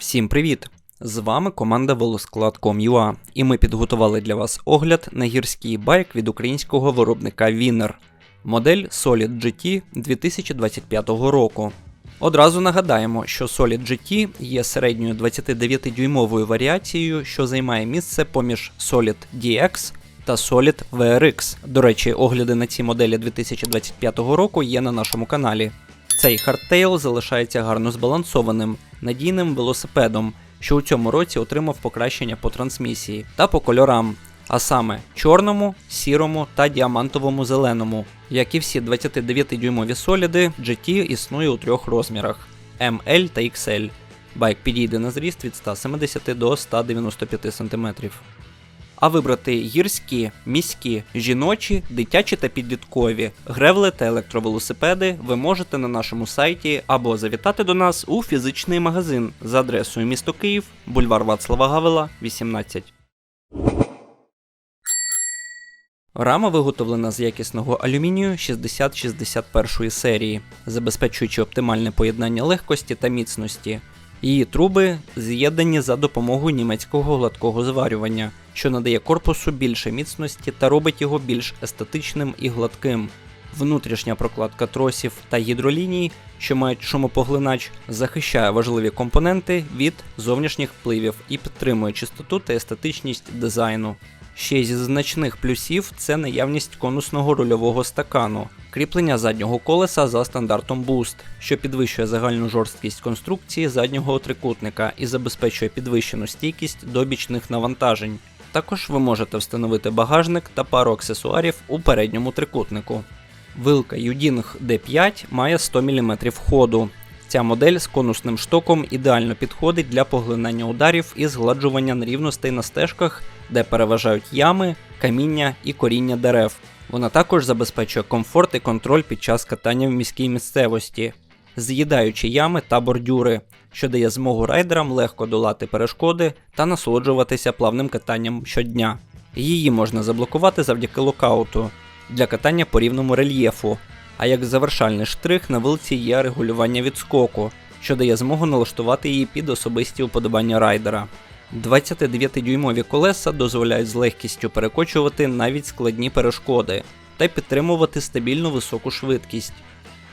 Всім привіт! З вами команда Велосклад.com.ua і ми підготували для вас огляд на гірський байк від українського виробника Winner. Модель Solid GT 2025 року. Одразу нагадаємо, що Solid GT є середньою 29-дюймовою варіацією, що займає місце поміж Solid DX та Solid VRX. До речі, огляди на ці моделі 2025 року є на нашому каналі. Цей хардтейл залишається гарно збалансованим, надійним велосипедом, що у цьому році отримав покращення по трансмісії та по кольорам, а саме чорному, сірому та діамантовому зеленому. Як і всі 29-дюймові соліди, GT існує у трьох розмірах ML та XL. Байк підійде на зріст від 170 до 195 см. А вибрати гірські, міські, жіночі, дитячі та підліткові, гревли та електровелосипеди ви можете на нашому сайті або завітати до нас у фізичний магазин за адресою місто Київ, бульвар Вацлава Гавела, 18. Рама виготовлена з якісного алюмінію 6061 серії, забезпечуючи оптимальне поєднання легкості та міцності. Її труби з'єднані за допомогою німецького гладкого зварювання, що надає корпусу більше міцності та робить його більш естетичним і гладким. Внутрішня прокладка тросів та гідроліній, що мають шумопоглинач, захищає важливі компоненти від зовнішніх впливів і підтримує чистоту та естетичність дизайну. Ще зі значних плюсів це наявність конусного рульового стакану, кріплення заднього колеса за стандартом Boost, що підвищує загальну жорсткість конструкції заднього трикутника і забезпечує підвищену стійкість до бічних навантажень. Також ви можете встановити багажник та пару аксесуарів у передньому трикутнику. Вилка Uding D5 має 100 мм ходу. Ця модель з конусним штоком ідеально підходить для поглинання ударів і згладжування нерівностей на стежках, де переважають ями, каміння і коріння дерев. Вона також забезпечує комфорт і контроль під час катання в міській місцевості, з'їдаючи ями та бордюри, що дає змогу райдерам легко долати перешкоди та насолоджуватися плавним катанням щодня. Її можна заблокувати завдяки локауту для катання по рівному рельєфу. А як завершальний штрих на вилці є регулювання відскоку, що дає змогу налаштувати її під особисті уподобання райдера. 29-дюймові колеса дозволяють з легкістю перекочувати навіть складні перешкоди та підтримувати стабільну високу швидкість.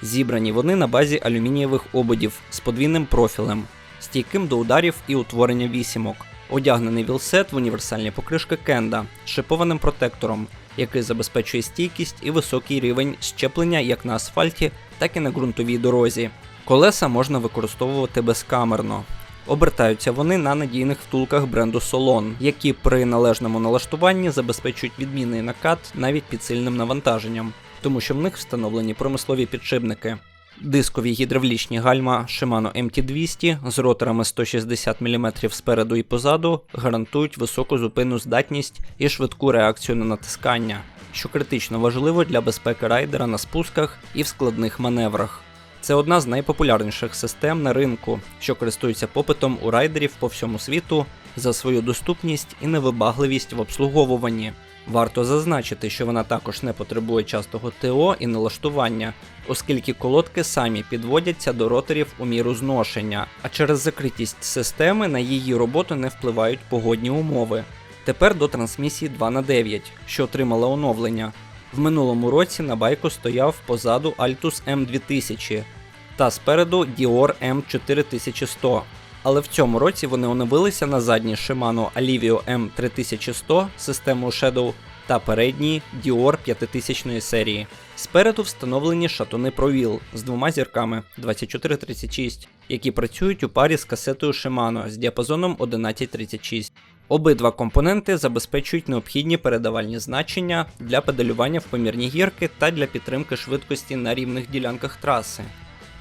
Зібрані вони на базі алюмінієвих ободів з подвійним профілем, стійким до ударів і утворення вісімок, одягнений вілсет в універсальні покришки Кенда з шипованим протектором, який забезпечує стійкість і високий рівень щеплення як на асфальті, так і на ґрунтовій дорозі. Колеса можна використовувати безкамерно. Обертаються вони на надійних втулках бренду Solon, які при належному налаштуванні забезпечують відмінний накат навіть під сильним навантаженням, тому що в них встановлені промислові підшипники. Дискові гідравлічні гальма Shimano MT200 з роторами 160 мм спереду і позаду гарантують високу зупинну здатність і швидку реакцію на натискання, що критично важливо для безпеки райдера на спусках і в складних маневрах. Це одна з найпопулярніших систем на ринку, що користується попитом у райдерів по всьому світу за свою доступність і невибагливість в обслуговуванні. Варто зазначити, що вона також не потребує частого ТО і налаштування, оскільки колодки самі підводяться до роторів у міру зношення, а через закритість системи на її роботу не впливають погодні умови. Тепер до трансмісії 2х9, що отримала оновлення. В минулому році на байку стояв позаду Altus M2000 та спереду Dior M4100. Але в цьому році вони оновилися на задній Shimano Alivio M3100 системою Shadow та передній Dior 5000 серії. Спереду встановлені шатуни ProWheel з двома зірками 2436, які працюють у парі з касетою Shimano з діапазоном 1136. Обидва компоненти забезпечують необхідні передавальні значення для педалювання в помірні гірки та для підтримки швидкості на рівних ділянках траси.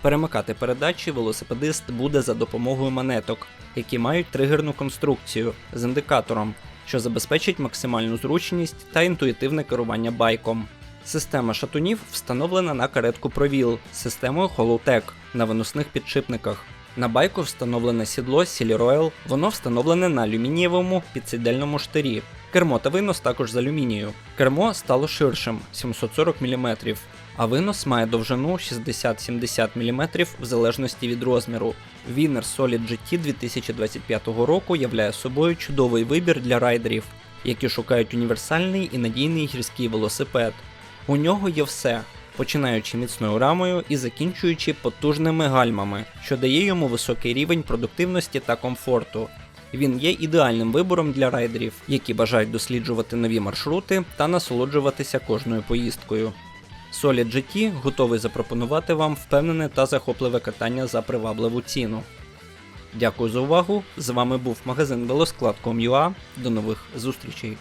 Перемикати передачі велосипедист буде за допомогою монеток, які мають тригерну конструкцію з індикатором, що забезпечить максимальну зручність та інтуїтивне керування байком. Система шатунів встановлена на каретку ProWheel з системою Holotech на виносних підшипниках. На байку встановлене сідло Silly Royal, воно встановлене на алюмінієвому підсидельному штирі. Кермо та винос також з алюмінію. Кермо стало ширшим 740 мм. А винос має довжину 60-70 мм в залежності від розміру. Вінер Solid GT 2025 року являє собою чудовий вибір для райдерів, які шукають універсальний і надійний гірський велосипед. У нього є все, починаючи міцною рамою і закінчуючи потужними гальмами, що дає йому високий рівень продуктивності та комфорту. Він є ідеальним вибором для райдерів, які бажають досліджувати нові маршрути та насолоджуватися кожною поїздкою. Solid GT готовий запропонувати вам впевнене та захопливе катання за привабливу ціну. Дякую за увагу. З вами був магазин велосклад.com.ua. До нових зустрічей.